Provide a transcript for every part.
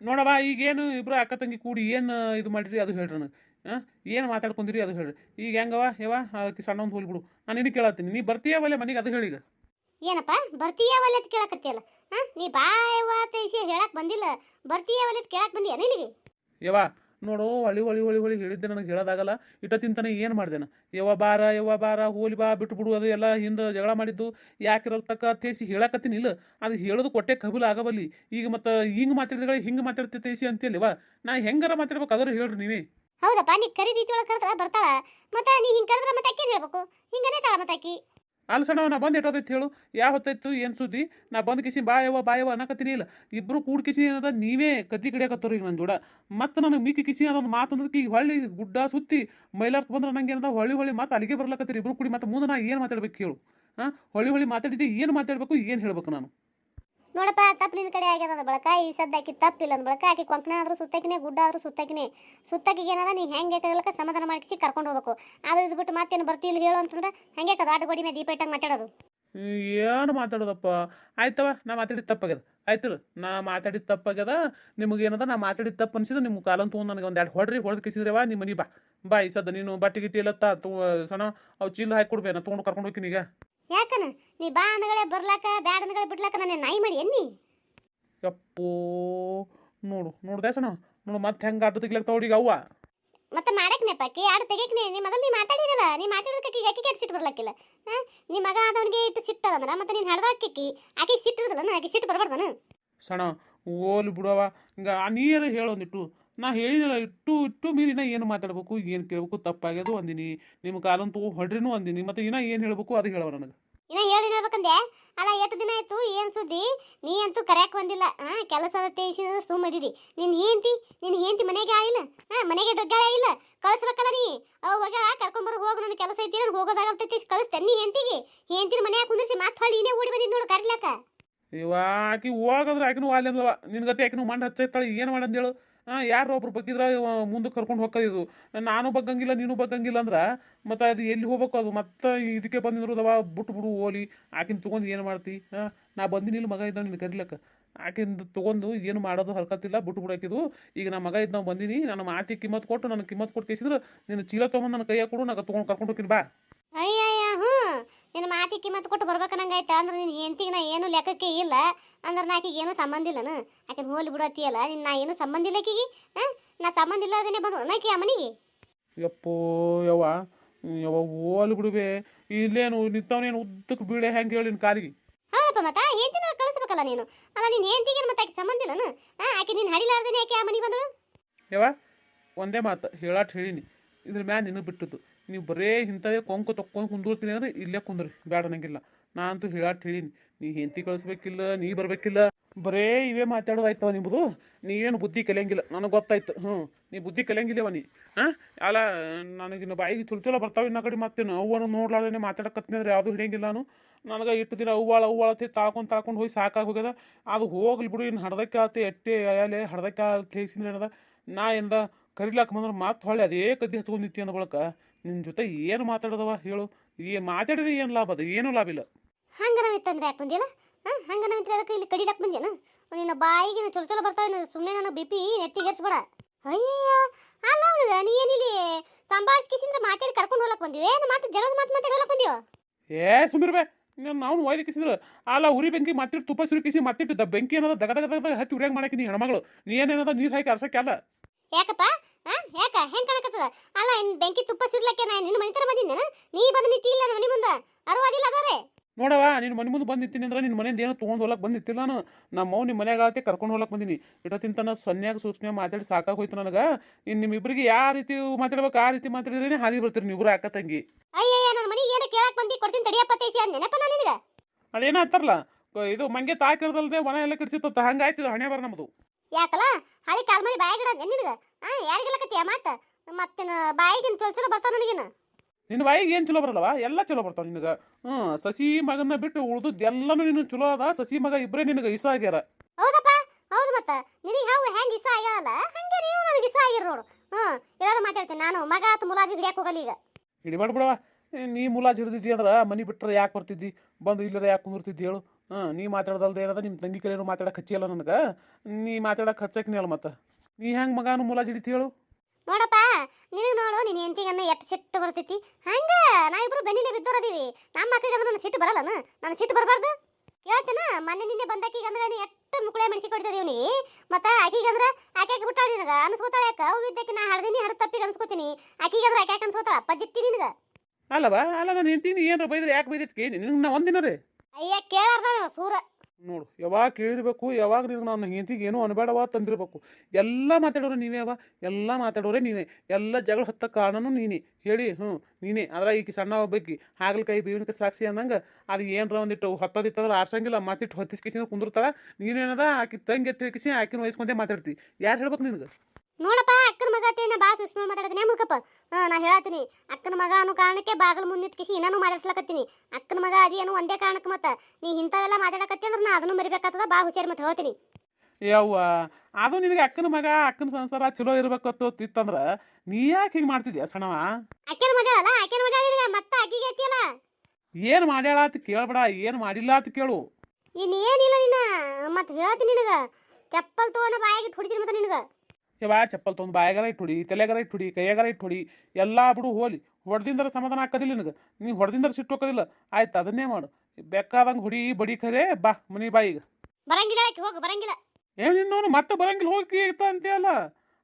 ನೋಡವ್ವ ಈಗೇನು ಇಬ್ರು ಅಕ್ಕ ತಂಗಿ ಕೂಡಿ ಏನು ಇದು ಮಾಡಿರಿ ಅದು ಹೇಳ್ರಿ ನನಗೆ. ಹಾಂ? ಏನು ಮಾತಾಡ್ಕೊಂಡಿರಿ ಅದು ಹೇಳ್ರಿ. ಈಗ ಹೆಂಗವ ಯವ್ವ ಅದಕ್ಕೆ ಸಣ್ಣ ಒಂದು ಹೋಲ್ಬಿಡು ನಾನು ನಿನಗೆ ಕೇಳತ್ತೀನಿ. ನೀ ಬರ್ತೀಯ ಒಲೆ ಮನೆಗೆ? ಅದು ಹೇಳೀಗ ಏನಪ್ಪ? ಬರ್ತೀಯ ಒಲೆ ಅಂತ ಕೇಳಕತ್ತಿಯಲ್ಲ? ಹಾಂ? ನೀ ಬಾ ಯವ್ವ ಅಂತ ಇಸಿ ಹೇಳಕ್ ಬಂದಿಲ್ಲ. ಬರ್ತೀಯ ಒಲೆ ಅಂತ ಕೇಳಕ್ ಬಂದಿಯ ಇಲ್ಲಿಗೆ ಯವ್ವ ನೋಡು ಹೊಳಿ ಹೊಳಿ ಹೊಳಿ ಹೊಳಿ ಹೇಳಿದ್ದೆ ನನಗೆ ಹೇಳೋದಾಗಲ್ಲ ಇಟ್ಟ ತಿಂತಾನೆ ಏನು ಮಾಡ್ದೇನ? ಯವ್ವ ಬಾರ ಯವ್ವ ಬಾರ, ಹೋಲಿ ಬಾ, ಬಿಟ್ಟು ಬಿಡು, ಅದು ಎಲ್ಲ ಹಿಂದೆ ಜಗಳ ಮಾಡಿದ್ದು ಯಾಕಿರೋ ತಕ್ಕ ತೇಸಿ ಹೇಳಕತ್ತೀನಿ, ಇಲ್ಲ. ಅದು ಹೇಳೋದು ಕೊಟ್ಟೆ ಕಬೂಲ್ ಆಗಬಲ್ಲಿ ಈಗ ಮತ್ತು ಹಿಂಗೆ ಮಾತಾಡಿದ್ರೆ ಹಿಂಗೆ ಮಾತಾಡ್ತಿ ತೇಸಿ ಅಂತೀಯಲ್ವ ನಾ ಹೆಂಗಾರ ಮಾತಾಡ್ಬೇಕು ಅದ್ರ ಹೇಳ್ರಿ ನೀವೇ. ಹೌದಪ್ಪ, ನೀ ಕರಿ ಒಳಗೆ ಬರ್ತಾಳ. ಮತ್ತೆ ನೀ ಹಿಂಗೆ ಕರೆದ್ರ ಮತ್ತೆ ಹೇಳ್ಬೇಕು? ಹಿಂಗನೇ ತಾಳ ಮತ್ತೆ ಅಲ್ಲಿ ಸಣ್ಣ ನಾ ಬಂದು ಹೇಳು. ಯಾವ ಹೊತ್ತೈತು, ಏನು ಸುದ್ದಿ? ನಾ ಬಂದು ಯವ ಬಾ ಯವ್ವ ಅನ್ನಕತ್ತೀನಿ ಇಲ್ಲ. ಇಬ್ರು ಕೂಡ್ ಕಿಸಿ ಏನದ? ನೀವೇ ಕತ್ತಿ ಕಡಿಯಾಕತ್ತರು ಈಗ ನನ್ನ ಜೋಡ. ಮತ್ತೆ ನನಗೆ ಮಿಕ್ಕಿ ಕಿಸಿ ಅದೊಂದು ಮಾತು ಅಂದ್ರೆ ಈಗ ಹೊಳ್ಳಿ ಗುಡ್ಡ ಸುತ್ತಿ ಮೈಲಾರ್ಕ್ ಬಂದ್ರೆ ನಂಗೆ ಏನದ? ಹೊಳ್ಳಿ ಹೊಳ್ಳಿ ಮಾತು ಅಲ್ಲಿಗೆ ಬರ್ಲಕತ್ತೀರಿ ಇಬ್ರು ಕೂಡಿ. ಮತ್ತೆ ಮುಂದೆ ನಾ ಏನು ಮಾತಾಡ್ಬೇಕು ಹೇಳು ಹಾಂ? ಹೊಳ್ಳಿ ಹೊಳ್ಳಿ ಮಾತಾಡಿದ್ದೆ ಏನು ಮಾತಾಡ್ಬೇಕು, ಏನು ಹೇಳ್ಬೇಕು ನಾನು? ನೋಡಪ್ಪ, ತಪ್ಪು ನಿನ್ನ ಕಡೆ ಆಗ್ಯದ ಬಳಕ. ಈ ಸದ್ದಾಕಿ ತಪ್ಪಿಲ್ಲ ಅಂದ್ ಬಳಕ. ಆಕಿ ಕೊಂಕಣ ಆದರೂ ಸುತ್ತಕಿನೆ, ಗುಡ್ಡ ಆದರೂ ಸುತ್ತಕಿನೆ. ಸುತ್ತಕಿಗೆ ಏನದ ನೀ ಹೆಂಗೆ ಬೇಕಾಗಲಕ್ಕ ಸಮಾಧಾನ ಮಾಡಿಸಿ ಕರ್ಕೊಂಡು ಹೋಗ್ಬೇಕು. ಅದು ಇದು ಬಿಟ್ಟು ಮತ್ತೇನು ಬರ್ತಿಲ್ಲ ಹೇಳು ಅಂತಂದ್ರೆ ಹೆಂಗೆ ಕದ ಆಟ ಗೋಡಿ ಮೇಲೆ ದೀಪ ಇಟ್ಟಂಗೆ ಮಾತಾಡೋದು. ಏನು ಮಾತಾಡೋದಪ್ಪ? ಆಯ್ತವ, ನಾ ಮಾತಾಡಿದ ತಪ್ಪಾಗ್ಯದ. ಆಯ್ತು ನಾ ಮಾತಾಡಿದ ತಪ್ಪಾಗ್ಯದ. ನಿಮಗೆ ಏನದ ನಾ ಮಾತಾಡಿದ ತಪ್ಪು ಅನ್ಸಿದ್ರೆ ನಿಮ್ಮ ಕಾಲಂತ ತೊಗೊಂಡು ನನಗೆ ಒಂದು ಎರಡು ಹೊಡ್ರಿ, ಹೊಡೆದು ಕಿಸಿದ್ರವ ನಿಮ್ಮ ಮನೆ ಬಾ. ಬಾ, ಈ ಸದ್ದ ನೀನು ಬಟ್ಟೆ ಗಿಟ್ಟಿ ಎಲ್ಲ ತಾ ತೊ ಸಣ್ಣ, ಅವು ಚೀಲ ಹಾಕಿ ಕೊಡ್ಬೇಕು ನಾ ತೊಗೊಂಡು ಕರ್ಕೊಂಡು ಹೋಗ್ತೀನಿ ಈಗ. ಯಾಕನ? ನೀ ಬಾ ಅಂದಗಳೇ ಬರ್ಲಾಕ ಬ್ಯಾಡ ಅಂದಗಳೇ ಬಿಡ್ಲಾಕ ನನ್ನ ನಾಯಿ ಮಾಡಿ ಎನ್ನಿ? ಯಪ್ಪೋ ನೋಡು ನೋಡು ಸಣ್ಣ ನೋಡು ಮತ್ತೆ ಹೆಂಗ ಆಟ ತೆಗಿಲಕ್ಕ ತೋಡಿಗ ಅವ್ವ. ಮತ್ತೆ ಮಾಡಕ್ಕೆ ಆಕಿ ಆಡು ತೆಗಿಯಕ್ನೆ. ನೀ ಮೊದಲು ನೀ ಮಾತಾಡಿದಲ್ಲ ನೀ ಮಾತಾಡೋದಕ್ಕೆ ಯಾಕೆ ಕೆಟ್ಟ ಸಿಟ್ಟು ಬರ್ಲಾಕಿಲ್ಲ? ಹಾಂ? ನೀ ಮಗ ಆದವನಿಗೆ ಇಟ್ಟು ಸಿಟ್ಟದಂದ್ರ ಮತ್ತೆ ನೀನು ಹಡ್ದಾಕಿ ಆಕಿ ಸಿಟ್ಟಿರದಲ್ಲ ಆಕೆ ಸಿಟ್ಟು ಬರಬಾರ್ದನ? ಸಣ್ಣ ಓಲಿ ಬಿಡವ ಹಿಂಗ ನೀರು ಹೇಳೊಂದಿಟ್ಟು. ನಾ ಹೇಳಿನಲ್ಲ ಇಟ್ಟು ಇಟ್ಟು ಮೀರಿ ನಾ ಏನು ಮಾತಾಡ್ಬೇಕು ಏನು ಕೇಳ್ಬೇಕು ತಪ್ಪಾಗ್ಯದು ಅಂದಿನಿ. ನಿಮ್ಮ ಕಾಲನ್ ತಗೋ ಹೊಡ್ರಿನೂ ಅಂದಿನಿ. ಮತ್ತೆ ಇನ್ನ ಏನು ಹೇಳ್ಬೇಕು ಅದು ಹೇಳವ ನನಗೆ. ಇನ್ನ ಹೇಳಿ ಹೇಳ್ಬೇಕಂದೆ? ಅಲ್ಲ ಎಷ್ಟು ದಿನ ಆಯ್ತು ಏನ್ ಸುದ್ದಿ? ನೀ ಅಂತೂ ಕರ್ಯಾಕ್ ಬಂದಿಲ್ಲ. ಹಾ ಕೆಲಸದ ತೇಸಿ ಸುಮ್ಮದಿದಿ ನಿನ್ನ ಹೆಂತಿ ನಿನ್ನ ಹೆಂತಿ ಮನೆಗೆ ಆಗಿಲ್ಲ? ಹಾ ಮನೆಗೆ ಡೊಗ್ಗಾಳ ಇಲ್ಲ? ಕಳಿಸ್ಬೇಕಲ್ಲ ನೀ? ಅವಾಗ ಹೋಗ ಕರ್ಕೊಂಬರ್ ಹೋಗು ನನ್ನ ಕೆಲಸ ಐತಿ ನಾನು ಹೋಗೋದಾಗಲ್ತೈತಿ ಕಳಿಸ್ತೇನೆ ನೀ ಹೆಂತಿಗೆ ಹೆಂತಿನ ಮನೆಯಾಗ ಕುಂದಿರ್ಸಿ ಮತ್ತೆ ಹೊಳ್ಳಿ ಇನ್ನೇ ಓಡಿ ಬಂದಿದ್ ನೋಡು ಕರ್ಲಾಕ. ಇವ ಆಕಿ ಹೋಗಂದ್ರೆ ಆಕಿನೂ ವಾಲಿ ಅಂದವ ನಿನ್ನ ಗತಿ ಆಕಿನೂ ಮಂಡ್ ಹಚ್ಚೈತಾಳೆ ಏನು ಮಾಡಂದೇಳು? ಹಾಂ ಯಾರು ಒಬ್ರು ಬಗ್ಗಿದ್ರೆ ಮುಂದಕ್ಕೆ ಕರ್ಕೊಂಡು ಹೋಗೋದು ನಾನು ಬಗ್ಗಂಗಿಲ್ಲ, ನೀನು ಬಗ್ಗಂಗಿಲ್ಲ ಅಂದ್ರೆ ಮತ್ತೆ ಅದು ಎಲ್ಲಿ ಹೋಗ್ಬೇಕು ಅದು? ಮತ್ತೆ ಇದಕ್ಕೆ ಬಂದಿರೋದವ, ಬಿಟ್ಟು ಬಿಡು ಓಲಿ. ಆಕಿನ ತೊಗೊಂಡು ಏನು ಮಾಡ್ತಿ? ಹಾಂ, ನಾ ಬಂದಿನಿಲ್ಲ ಮಗ ಇದ್ದಾವ ನಿನ್ನ ಕರಿಲಕ್ಕ. ಆಕಿಂದು ತೊಗೊಂಡು ಏನು ಮಾಡೋದು ಹರ್ಕತ್ತಿಲ್ಲ, ಬಿಟ್ಟು ಬಿಡಾಕಿದು ಈಗ ನಮ್ಮ ಮಗ ಇದ್ದಾವ ಬಂದಿನಿ, ನನ್ನ ಮಾತಿ ಕಿಮ್ಮತ್ ಕೊಟ್ಟು, ನನಗೆ ಕಿಮ್ಮತ್ ಕೊಟ್ಟು ಕೇಸಿದ್ರೆ, ನೀನು ಚೀಲ ತೊಗೊಂಡು ನನ್ನ ಕೈಯಾಗ ಕೊಡು, ನಾನು ತೊಗೊಂಡು ಕರ್ಕೊಂಡು ಹೋಗ್ತೀನಿ, ಬಾ. ನಿನ್ನ ಮಾತಿ ಕಿಮ್ಮತ್ತು ಕೊಟ್ಟು ಬರ್ಬೇಕನ್ನಂಗಾಯ್ತ ಅಂದ್ರೆ ನಿನ್ನ ಹೆಂಡತಿಗೆ ನಾ ಏನು ಲೆಕ್ಕಕ್ಕೆ ಇಲ್ಲ. ಅಂದ್ರೆ ನಾ ಆಕಿಗೆ ಏನೂ ಸಂಬಂಧ ಇಲ್ಲನ ಆಕಿನ ಹೋಲಿ ಬಿಡತ್ತೀಯಲ್ಲ ನಿನ್ನ ನಾ ಏನು ಸಂಬಂಧ ಇಲ್ಲ ಆಕಿಗೆ? ಹಾ? ನಾ ಸಂಬಂಧ ಇಲ್ಲದೇನೆ ಬಂದು ನಾಕಿ ಆ ಮನೆಗೆ? ಯಪ್ಪೋ ಯವ್ವ ಯವ್ವ ಹೋಲಿ ಬಿಡುವೆ. ಇಲ್ಲೇನು ನಿಂತವನೇನು ಉದ್ದಕ್ಕೆ ಬೀಳೆ ಹೆಂಗೆ ಹೇಳಿ ನಿನ್ನ ಕಾಲಿಗೆ? ಹೌದಪ್ಪ ಮತ್ತ? ಹೆಂಡತಿನ ಕಳಿಸ್ಬೇಕಲ್ಲ ನೀನು? ಅಲ್ಲ ನಿನ್ನ ಹೆಂಡತಿಗೆ ಮತ್ತೆ ಆಕೆ ಸಂಬಂಧ ಇಲ್ಲನ ಹಾ? ಆಕೆ ನೀನು ಹಡಿಲಾರ್ದೇನೆ ಆಕೆ ಆ ಮನೆಗೆ ಬಂದಳು? ಯವ್ವ ಒಂದೇ ಮಾತು ಹೇಳಾಟ್ ಹೇಳಿನಿ. ಇದ್ರ ಮ್ಯಾಲ ನಿನಗೆ ಬಿಟ್ಟದ್ದು. ನೀವು ಬರೇ ಇಂಥವೇ ಕೊಂಕು ತೊಕ್ಕೊಂಡು ಕುಂದಿರ್ತೀನಿ ಅಂದ್ರೆ ಇಲ್ಲೇ ಕುಂದ್ರಿ, ಬೇಡ ನಂಗಿಲ್ಲ. ನಾ ಅಂತೂ ಹೇಳಾಟ್ ಹೇಳೀನಿ, ನೀ ಹೆಂಡತಿ ಕಳಿಸ್ಬೇಕಿಲ್ಲ, ನೀ ಬರಬೇಕಿಲ್ಲ. ಬರೇ ಇವೇ ಮಾತಾಡೋದಾಯ್ತವ ನಿಮ್ಮದು ನೀವೇನು ಬುದ್ಧಿ ಕಲಿಯಂಗಿಲ್ಲ, ನನಗೆ ಗೊತ್ತಾಯ್ತು, ಹ್ಞೂ, ನೀ ಬುದ್ಧಿ ಕಲಿಯಂಗಿಲ್ಲವ ನೀ, ಹಾಂ? ಅಲ್ಲ ನನಗಿನ್ನು ಬಾಯಿಗೆ ಚುಲ್ ಚಲೋ ಬರ್ತಾವೆ ಇನ್ನ ಕಡೆ ಮತ್ತೇನು ಅವ್ವನು ನೋಡ್ಲಾರ್ದೇನೆ ಮಾತಾಡಕತ್ತೀನಿ ಅಂದ್ರೆ ಯಾವುದು ಹಿಡಿಯಂಗಿಲ್ಲ ನಾನು. ನನಗೆ ಇಟ್ಟು ದಿನ ಅವ್ವಾಳ ಅವ್ವಾಳತಿ ತಾಕೊಂಡು ತಾಕೊಂಡು ಹೋಗಿ ಸಾಕಾಗಿ ಹೋಗ್ಯದ. ಅದು ಹೋಗ್ಲಿ ಬಿಡು, ಇನ್ನು ಹಡದಕ್ಕೆ ಆತಿ ಎಟ್ಟೆ ಅಯ್ಯಲೆ ಹಡ್ದಕ್ಕೆ ತೇಗ್ಸಿದ್ರೆ ಏನದ ನಾ ಎಂದ ಕರಿಲಾಕ ಬಂದ್ರೆ ಮಾತು ಹೊಳೆ ಅದೇ ಕದ್ದಿ ಹಚ್ಕೊಂಡು ನಿಂತಿ ಅಂದ ನಿನ್ನ ಜೊತೆ ಏನು ಮಾತಾಡೋದವ ಹೇಳು? ಈ ಮಾತಾಡಿದ್ರೆ ಏನು ಲಾಭ? ಅದು ಏನು ಲಾಭ ಇಲ್ಲ. ಹಂಗನ ನಾವಿತ್ತಂದ್ರೆ ಯಾಕೆ ಬಂದಿಲ್ಲ ಹಂಗನ ಹಂಗ ಅದಕ್ಕೆ ಇಲ್ಲಿ ಕಡಿಲಾಕ್ ಬಂದೇನು ನಿನ್ನ ಬಾಯಿಗೆ ಚಲೋ ಚಲೋ ಬರ್ತಾವೆ ಸುಮ್ಮನೆ ನನ್ನ ಬಿ ಪಿ ನೆತ್ತಿಗೇರ್ಸ್ಬೇಡ ಅಯ್ಯಯ್ಯ ಅಲ್ಲ ಹುಡುಗ ನೀ ಏನಿಲ್ಲಿ ಸಂಭಾಳಿಸ್ಕಿಸಿಂದ್ರೆ ಮಾತಾಡಿ ಕರ್ಕೊಂಡು ಹೋಗಕ್ ಬಂದಿವಿ ಏನು ಮಾತು ಜಗದ ಮಾತು ಮಾತಾಡಿ ಹೋಗಕ್ ಬಂದಿವ ಏ ಸುಮಿರ್ಬೆ ನಾವು ಒಯ್ದು ಕಿಸಿದ್ರು. ಅಲ್ಲ ಉರಿ ಬೆಂಕಿ ಮತ್ತಿಟ್ಟು ತುಪ್ಪ ಸುರಿ ಕಿಸಿ ಮತ್ತಿಟ್ಟು ಬೆಂಕಿ ಏನದ ದಗ ದಗ ದಗ ಹತ್ತಿ ಉರಿಯಾಗ ಮಾಡಕ್ಕೆ ನೀ ಹೆಣ್ಮಗಳು. ನೀ ಏನೇನದ ನೀರು ಹಾಕಿ ಅರ್ಸಕ್ಕೆ ಅಲ್ಲ? ಯಾಕಪ್ಪ? ಹಾ ಯಾಕ? ಹೆಂಗೆ ಕಾಣಕತ್ತದ? ಅಲ್ಲ ಇನ್ ಬೆಂಕಿ ತುಪ್ಪ ಸಿರ್ಲಕ್ಕೆ ನಾ ನಿನ್ನ ಮನೆ ತರ ಬಂದಿದ್ದೇನ ನೀ ಬಂದು ನಿಂತಿಲ್ಲ ಮನೆ ಮುಂದ? ಅರವಾದಿಲ್ಲ ಅದಾರೆ? ನೋಡವ ನಿನ್ನ ಮನೆ ಮುಂದೆ ಬಂದು ಅಂದ್ರ ನಿನ್ನ ಮನೆಯಿಂದ ಏನೋ ತೊಗೊಂಡು ಹೋಗಕ್ಕೆ ಬಂದಿತ್ತಿಲ್ಲ ನಾನು. ನಮ್ಮ ಮೌ ನಿಮ್ಮ ಮನ್ಯಾಗ ಆತಿ ಕರ್ಕೊಂಡು ಬಂದಿನಿ. ಬಂದೀನಿ ಇಟ್ಟತ್ತಿಂತನ ಸೊನ್ಯಾಗ ಸೂಚನೆ ಮಾತಾಡಿ ಸಾಕಾಗೋಯ್ತು ನನಗೆ. ಇನ್ನು ನಿಮ್ಮಿಬ್ರಿಗೆ ಯಾವ ರೀತಿ ಮಾತಾಡ್ಬೇಕು ಆ ರೀತಿ ಮಾತಾಡಿದ್ರೆ ಹಾದಿ ಬರ್ತೀರಿ ನೀವಿಬ್ರು ಅಕ್ಕ ತಂಗಿ? ಅಯ್ಯಯ್ಯ ನನ್ನ ಮನೆಗೆ ಏನೋ ಕೇಳಕ್ ಬಂದಿ ಕೊಡ್ತೀನಿ ತಡಿಯಪ್ಪ ತೇಸಿ ಅಂದ್ ನೆನಪ ನಾನು ನಿನಗ? ಅದೇನೋ ಅಂತಾರಲ್ಲ ಕ- ಇದು ಮಂಗೆ ತಾಕಿರ್ದಲ್ದೆ ಮನ ಎಲ್ಲ ಕಡಿಸಿತ್ತ ಹಂಗಾಯ್ತು ಹಣೆ ಬರ ನಮ್ಮದು ಯಾಕಲ್ಲ ಹಳಿ ಕಾಲ್ ಮಾಡಿ ಬಾಯಿಗಿಡ ನಿನಗ? ಹಾ ಯಾರಿಗೆಲ್ಲಕತ್ತೀಯ ಮಾತ? ಮತ್ತೇನ ಬಾಯಿಗಿನ ಚಲೋ ಚಲೋ ಬರ್ತಾವ ನನಗೇನು ನಿನ್ನ ಬಾಯಿಗೆ ಏನು ಚಲೋ ಬರಲ್ಲವ? ಎಲ್ಲ ಚಲೋ ಬರ್ತಾವ ನಿನಗೆ. ಹ್ಞೂ ಸಸಿ ಮಗನ ಬಿಟ್ಟು ಉಳ್ದದ್ದು ಎಲ್ಲನೂ ನಿನ್ನ ಚಲೋ ಅದ. ಸಸಿ ಮಗ ಇಬ್ಬರೇ ನಿನಗೆ ಇಸ ಆಗ್ಯಾರ. ಹೌದಪ್ಪ ಹೌದು ಮತ್ತ. ನಿನಗೆ ಹಾವು ಹೆಂಗೆ ಇಷ್ಟ ಆಗ್ಯಾವಲ್ಲ ಹಂಗೆ ನೀವು ನನಗೆ ಇಷ್ಟ ಆಗಿರ ನೋಡು. ಹ್ಮ್ ಇರೋದು ಮಾತಾಡ್ತೀನಿ ನಾನು. ಮಗ ಅಥವಾ ಮುಲಾಜಿ ಹಿಡಿಯಕ್ಕೆ ಹೋಗಲ್ಲ ಈಗ. ಹಿಡಿಬೇಡ ಬಿಡವ ನೀ ಮುಲಾಜಿ ಹಿಡಿದಿದ್ದಿ ಅಂದ್ರೆ ಮನೆ ಬಿಟ್ಟರೆ ಯಾಕೆ ಬರ್ತಿದ್ದಿ? ಬಂದು ಇಲ್ಲರ ಯಾಕೆ ಕುಂದಿರ್ತಿದ್ದಿ ಹೇಳು. ಹಾಂ ನೀ ಮಾತಾಡ್ದಲ್ದ ಏನದ ನಿಮ್ಮ ತಂಗಿ ಕಡೆನೂ ಮಾತಾಡಕ್ಕೆ ಹಚ್ಚಿಯಲ್ಲ ನನಗೆ. ನೀ ಮಾತಾಡಕ್ಕೆ ಹಚ್ಚಕ್ಕೆ ನೀ ಅಲ್ಲ ಮತ್ತೆ. ನೀ ಹೆಂಗೆ ಮಗಾನು ಮೂಲ ಜಿಡಿತಿ ಹೇಳು ನೋಡಪ್ಪ ನಿನಗೆ ನೋಡು ನಿನ್ನ ಹೆಂಡತಿಗನ್ನ ಎಷ್ಟು ಸಿಟ್ಟು ಬರ್ತೈತಿ. ಹಂಗ ನಾ ಇಬ್ರು ಬೆನ್ನಿಲೆ ಬಿದ್ದೋರದೀವಿ. ನಮ್ಮ ಅಕ್ಕಗೆ ಅಂದ್ರೆ ನನ್ನ ಸಿಟ್ಟು ಬರಲ್ಲನ? ನನ್ನ ಸಿಟ್ಟು ಬರಬಾರ್ದು? ಕೇಳ್ತೇನ? ಮೊನ್ನೆ ನಿನ್ನೆ ಬಂದಾಕಿಗೆ ಅಂದ್ರೆ ನೀ ಎಷ್ಟು ಮುಕ್ಕಳೆ ಮೆಣಸಿ ಕೊಡ್ತದೆ ಇವನಿಗೆ ಮತ್ತೆ ಆಕಿಗಂದ್ರೆ ಅಂದ್ರೆ ಆಕೆ ಬಿಟ್ಟಾಳ ನಿನಗ ಅನ್ಸ್ಕೋತಾಳ ಯಾಕ? ಅವು ಇದ್ದಕ್ಕೆ ನಾ ಹಡ್ದಿನಿ ಹಡ್ದ ತಪ್ಪಿಗೆ ಅನ್ಸ್ಕೋತೀನಿ. ಆಕಿಗೆ ಅಂದ್ರೆ ಆಕೆ ಅನ್ಸ್ಕೋತಾಳ ಪಜ್ಜಿಟ್ಟಿ ನಿನಗ. ಅಲ್ಲವಾ ಅಲ್ಲ ನಾನು ಹೆಂಡ್ತೀನಿ ಏನಾರ ಬೈದ್ರೆ ಯಾಕೆ ಬೈದೈತಿ ಕೇಳಿ ನಿನಗೆ ನಾ ಒಂದಿನ ರೀ. ಅಯ್ಯ ಕೇಳಾರ್ದ ಸೂರ. ನೋಡು, ಯಾವಾಗ ಕೇಳಿರ್ಬೇಕು, ಯಾವಾಗ ನೀನು ನನ್ನ ಹೆಂಡತಿಗೆ ಏನೂ ಅನ್ಬೇಡವ ತಂದಿರ್ಬೇಕು. ಎಲ್ಲ ಮಾತಾಡೋರು ನೀವೇ ಅವ, ಎಲ್ಲ ಮಾತಾಡೋರೆ ನೀವೇ. ಎಲ್ಲ ಜಗಳ ಹತ್ತ ಕಾರಣನೂ ನೀನೇ. ಹೇಳಿ, ಹ್ಞೂ, ನೀನೇ. ಅದ್ರ ಈಕಿ ಸಣ್ಣ ಒಬ್ಬಕ್ಕಿ ಹಾಗಲಕಾಯಿ ಬೇವಿನಕಾಯಿ ಸಾಕ್ಷಿ ಅಂದಂಗೆ ಅದು ಏನರ ಒಂದಿಟ್ಟು ಹೊತ್ತದಿತ್ತಂದ್ರೆ ಆರ್ಸಂಗಿಲ್ಲ ಮತ್ತಿಟ್ಟು ಹೊತ್ತಿಸ್ಕಿಸಿ ಕುಂದಿರ್ತಾಳ ನೀನೇನದ, ಆಕಿ ತಂಗಿ ತಿಳ್ಕಿಸಿ ಆಕಿನ ವಹಿಸ್ಕೊಂಡೆ ಮಾತಾಡ್ತಿ. ಯಾರು ಹೇಳ್ಬೇಕು ನಿನಗೆ? ನೋಡಪ್ಪ ಅತ್ತೇನ ಬಾ ಸುಸ್ಮ ಮಾತಾಡದ. ಮುಖಪ್ಪ ಮುಕಪ್ಪ ನಾ ಹೇಳತ್ತೀನಿ. ಅಕ್ಕನ ಮಗ ಅನ್ನೋ ಕಾರಣಕ್ಕೆ ಬಾಗಿಲು ಮುಂದಿಟ್ಕಿಸಿ ಇನ್ನೂ ಮಾತಾಡ್ಸ್ಲಕತ್ತೀನಿ. ಅಕ್ಕನ ಮಗ ಅದಿ ಏನೋ ಒಂದೇ ಕಾರಣಕ್ಕೆ ಮತ್ತೆ ನೀ ಇಂಥವೆಲ್ಲ ಮಾತಾಡಕತ್ತಿ ಅಂದ್ರೆ ನಾ ಅದನ್ನು ಮರಿಬೇಕಾಗ್ತದ ಬಾ ಹುಷಾರ್ ಮತ್ತೆ ಹೇಳ್ತೀನಿ ಯವ್ವ ಅದು ನಿನಗೆ ಅಕ್ಕನ ಮಗ ಅಕ್ಕನ ಸಂಸಾರ ಚಲೋ ಇರ್ಬೇಕತ್ತು ಇತ್ತಂದ್ರೆ ನೀ ಯಾಕೆ ಹಿಂಗೆ ಮಾಡ್ತಿದ್ಯಾ ಸಣ್ಣವ? ಅಕ್ಕನ ಮಗ ಅಲ್ಲ ಅಕ್ಕನ ಮಗ ನಿನಗ ಮತ್ತೆ ಅಕ್ಕಿಗೆ ಐತಿಯಲ್ಲ ಏನು ಮಾಡ್ಯಾಳ ಅಂತ ಕೇಳಬೇಡ ಏನು ಮಾಡಿಲ್ಲ ಅಂತ ಕೇಳು. ಇನ್ನೇನಿಲ್ಲ ನೀನು ನಿನ್ನ ಮತ್ತೆ ಹೇಳ್ತೀನಿ ನಿನಗೆ. ಚಪ್ಪಲ್ ತೋನ ಬಾಯಿಗೆ ಹೊಡಿತೀನಿ ಮತ್ತೆ ನಿನಗ. ಯವ್ವ ಚಪ್ಪಲ್ ತೊಗೊಂಡು ಬಾಯಾಗರ ಇಟ್ಟು ಹೊಡಿ ತಲೆಗಾರ ಇಟ್ಟು ಹೊಡಿ ಕೈಯಾಗರ ಇಟ್ಟು ಹೊಡಿ ಎಲ್ಲ ಬಿಡು ಹೋಲಿ. ಹೊಡೆದಿಂದರ ಸಮಾಧಾನ ಹಾಕೋದಿಲ್ಲ ನಿನಗೆ. ನೀ ಹೊಡೆದಿಂದರ ಸಿಟ್ಟು ಹೋಗೋದಿಲ್ಲ ಆಯ್ತು ಅದನ್ನೇ ಮಾಡು. ಬೇಕಾದಂಗೆ ಹೊಡಿ ಬಡಿ ಕರೆ ಬಾ ಮನಿ ಬಾಯಿಗೆ ಬರಂಗಿಲ್ಲ ಹೋಗು ಬರಂಗಿಲ್ಲ. ಏನು ಇನ್ನೋನು ಮತ್ತೆ ಬರಂಗಿಲ್ಲ ಹೋಗಿ ಅಂತ ಅಂತೀಯಲ್ಲ?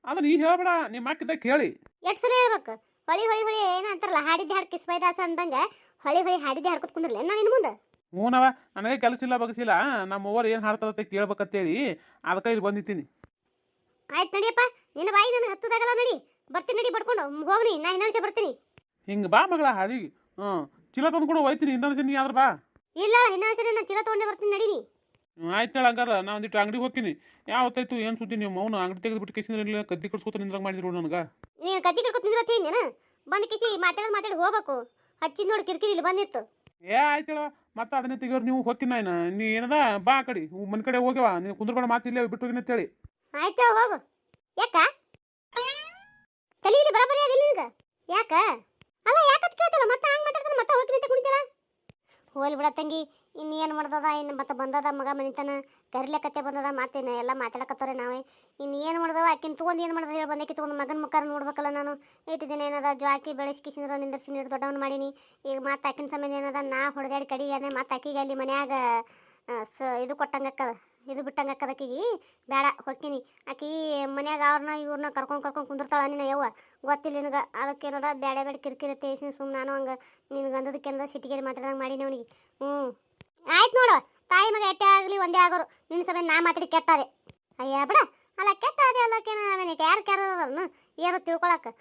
ಅದು ನೀ ಹೇಳಬೇಡ ನಿಮ್ಮ ಅಕ್ಕಿದ್ದಾಗ ಕೇಳಿ. ಎಷ್ಟು ಸಲ ಹೇಳ್ಬೇಕು? ಹೊಳಿ ಹೊಳಿ ಹೊಳಿ ಏನು ಅಂತಾರಲ್ಲ ಹಾಡಿದ್ದೆ ಹಾಡು ಕಿಸ್ಬೈದಾಸ ಅಂದಂಗ ಹೊಳಿ ಹೊಳಿ ಹಾಡಿದ್ದೆ ಹಾಡ್ಕೊತ ಕುಂದ್ರಲ್ಲ ನಾನು ನಿನ್ನ ಮುಂದೆ? ಹ್ಞೂನವ ನನಗೆ ಕೆಲಸ ಇಲ್ಲ ಬಗಸಿಲ್ಲ. ನಮ್ಮ ಓವರ್ ಏನು ಹಾಡ್ತಾರತ್ತೆ ಕೇಳ್ಬೇಕಂತೇಳಿ ಅದಕ್ಕೆ ಇಲ್ಲಿ ಬಂದಿದ್ದೀನಿ. ಆಯ್ತು ನಡಿಯಪ್ಪ ನಿನ್ನ ಬಾಯಿ ನನಗೆ ಹತ್ತದಾಗಲ್ಲ ನಡಿ. ಬರ್ತೀನಿ ನಡಿ ಬಡ್ಕೊಂಡು. ಹೋಗ್ನಿ ನಾ ಇನ್ನೊಂದ್ಸೆ ಬರ್ತೀನಿ. ಹಿಂಗೆ ಬಾ ಮಗಳ ಹ್ಞೂ ಚೀಲ ತಂದ್ಕೊಂಡು ಕೂಡ ಹೋಯ್ತೀನಿ. ಇನ್ನೊಂದು ನೀ ಆದ್ರೆ ಬಾ. ಇಲ್ಲ ಇನ್ನೊಂದ್ಸೆ ನಾನು ಚೀಲ ತೊಗೊಂಡೆ ಬರ್ತೀನಿ ನಡೀನಿ ಆಯ್ತು ಹೇಳ ಹಂಗಾರ ನಾ ಒಂದಿಟ್ಟು ಅಂಗಡಿಗೆ ಹೋಗ್ತೀನಿ. ಯಾವತ್ತಾಯ್ತು ಏನು ಸುದ್ದಿ ನೀವು? ಮೌನ ಅಂಗಡಿ ತೆಗೆದು ಬಿಟ್ಟು ಕತ್ತಿ ಕದ್ದಿ ಕಡ್ಸ್ಕೊತ ನಿಂದ್ರಂಗ ಮಾಡಿದ್ರು ನನಗೆ. ನೀನು ಕತ್ತಿ ಕಟ್ಕೊತಿಂದ್ರ ನೀನು? ಬಂದು ಕಿಸಿ ಮಾತಾಡೋದು ಮಾತಾಡಿ ಹೋಗ್ಬೇಕು. ಹಚ್ಚಿದ್ ನೋಡಿ ಕಿರಿಕಿರಿ ಇಲ್ಲಿ ಬಂದಿತ್ತು. ಏ ಆಯ್ತು ಹೇಳ. ಮತ್ತೆ ಅದನ್ನೇ ತೆಗಿಯೋರು ನೀವು ಹೋಗ್ತೀನಿ ನಾನು ನೀ ಏನದ? ಬಾ ಆ ಕಡೆ. ಮನೆ ಕಡೆ ಹೋಗ್ಯವ. ನೀವು ಕುಂದ್ರಬೇಡ ಮಾತಿಲ್ಲ ಬಿಟ್ಟು ಹೋಗಿನ ಅಂತೇಳಿ ಆಯ್ತು, ಹೋಗು. ಯಾಕ? ತಲೆಯಲ್ಲಿ ಬರಬರಿ ಅದಿಲ್ಲ ನಿನಗೆ? ಯಾಕ? ಅಲ್ಲ ಯಾಕತ್ ಕೇಳ್ತಲ್ಲ, ಮತ್ತೆ ಹಂಗೆ ಮಾತಾಡ್ತಾನೆ, ಮತ್ತೆ ಹೋಗಿ ನಿಂತ ಕುಣಿತಲ್ಲ? ಹೋಲಿ ಬಿಡ ತಂಗಿ ಇನ್ನೇನು ಮಾಡ್ದದ, ಇನ್ನು ಮತ್ತೆ ಬಂದದ, ಮಗ ಮನಿತನ ಕರಿಲೆಕತ್ತೆ ಬಂದದ ಮಾತೇನ ಎಲ್ಲ ಮಾತಾಡಕತ್ತಾರೆ ನಾವೇ. ಇನ್ನು ಏನು ಮಾಡ್ದವ ಆಕಿನ ತೊಗೊಂಡು ಏನು ಮಾಡ್ದ ಹೇಳಿ ಬಂದಕ್ಕೆ ತೊಗೊಂಡು ಮಗನ ಮುಖಾರ ನೋಡ್ಬೇಕಲ್ಲ ನಾನು. ಇಟ್ಟು ದಿನ ಏನದ ಜ್ವಾಕಿ ಬೆಳೆಸ್ಕಿಸಿದ್ರ ನಿಂದರ್ಸಿ ನೀರು ದೊಡ್ಡವನ್ ಮಾಡೀನಿ. ಈಗ ಮತ್ತೆ ಆಕಿನ ಸಂಬಂಧ ಏನದ, ನಾ ಹೊಡೆದಾಡಿ ಕಡಿಗೆ ಮತ್ತೆ ಆಕಿಗೆ ಅಲ್ಲಿ ಮನ್ಯಾಗ ಸ, ಇದು ಕೊಟ್ಟಂಗಕ್ಕದ ಇದು ಬಿಟ್ಟಂಗಕ್ಕದ ಆಕಿಗೆ ಬೇಡ ಹೊಕ್ಕೀನಿ ಆಕಿ ಮನ್ಯಾಗ ಅವ್ರನ್ನ ಇವ್ರನ್ನ ಕರ್ಕೊಂಡು ಕರ್ಕೊಂಡು ಕುಂದಿರ್ತಾಳ ನಿನ್ನ ಯವ್ವ. ಗೊತ್ತಿಲ್ಲ ನಿನಗೆ. ಅದಕ್ಕೇನದ ಬೇಡ ಬೇಡ ಕಿರಿಕಿರಿ ತೇಸಿನ ಸುಮ್ಮನೆ ನಾನು ಹಂಗೆ ನಿನಗೆ ಅಂದದಕ್ಕೇನದ ಸಿಟಿಗೇರಿ ಮಾತಾಡಂಗೆ ಮಾಡೀನಿ ಅವನಿಗೆ. ಹ್ಞೂ. ಆಯ್ತು ನೋಡು, ತಾಯಿ ಮಗ ಎಟ್ಟೆ ಆಗಲಿ ಒಂದೇ ಆಗೋರು. ನಿನ್ನ ಸಭೆ ನಾ ಮಾತಾಡಿ ಕೆಟ್ಟದೆ. ಅಯ್ಯ ಬಿಡ, ಅಲ್ಲ ಕೆಟ್ಟ ಅದೇ ಅಲ್ಲಕ್ಕೇನ ಅವನಿಗೆ. ಯಾರು ಕ್ಯಾರನು ಏನು ತಿಳ್ಕೊಳಕ್ಕೆ?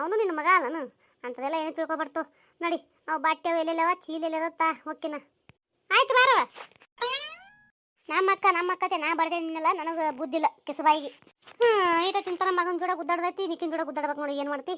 ಅವನು ನಿನ್ನ ಮಗ ಅಲ್ಲನು? ಅಂಥದೆಲ್ಲ ಏನು ತಿಳ್ಕೊಬಾರ್ದು. ನೋಡಿ, ಅವು ಬಟ್ಟೆ ಎಲ್ಲೆಲ್ಲವ ಚೀಲ ತಾ ಹೊಕ್ಕಿನ ಆಯ್ತು ಬಾರವ ನಮ್ಮ ಅಕ್ಕ ನಮ್ಮ ಅಕ್ಕತೆ ನಾ ಬಡ್ದೆ ನಿನ್ನಲ್ಲ ನನಗೆ ಬುದ್ಧಿಲ್ಲ ಕೆಸಬಾಯಿಗೆ ಹ್ಞೂ ಐತೆ ತಿಂತಾನ ಮಗನ ಜೋಡ ಗುದ್ದಾಡ್ದೈತಿ ನಿಕ್ಕಿನ ಜೋಡ ಗುದ್ದಾಡ್ಬೇಕು ನೋಡಿ, ಏನು ಮಾಡ್ತಿ?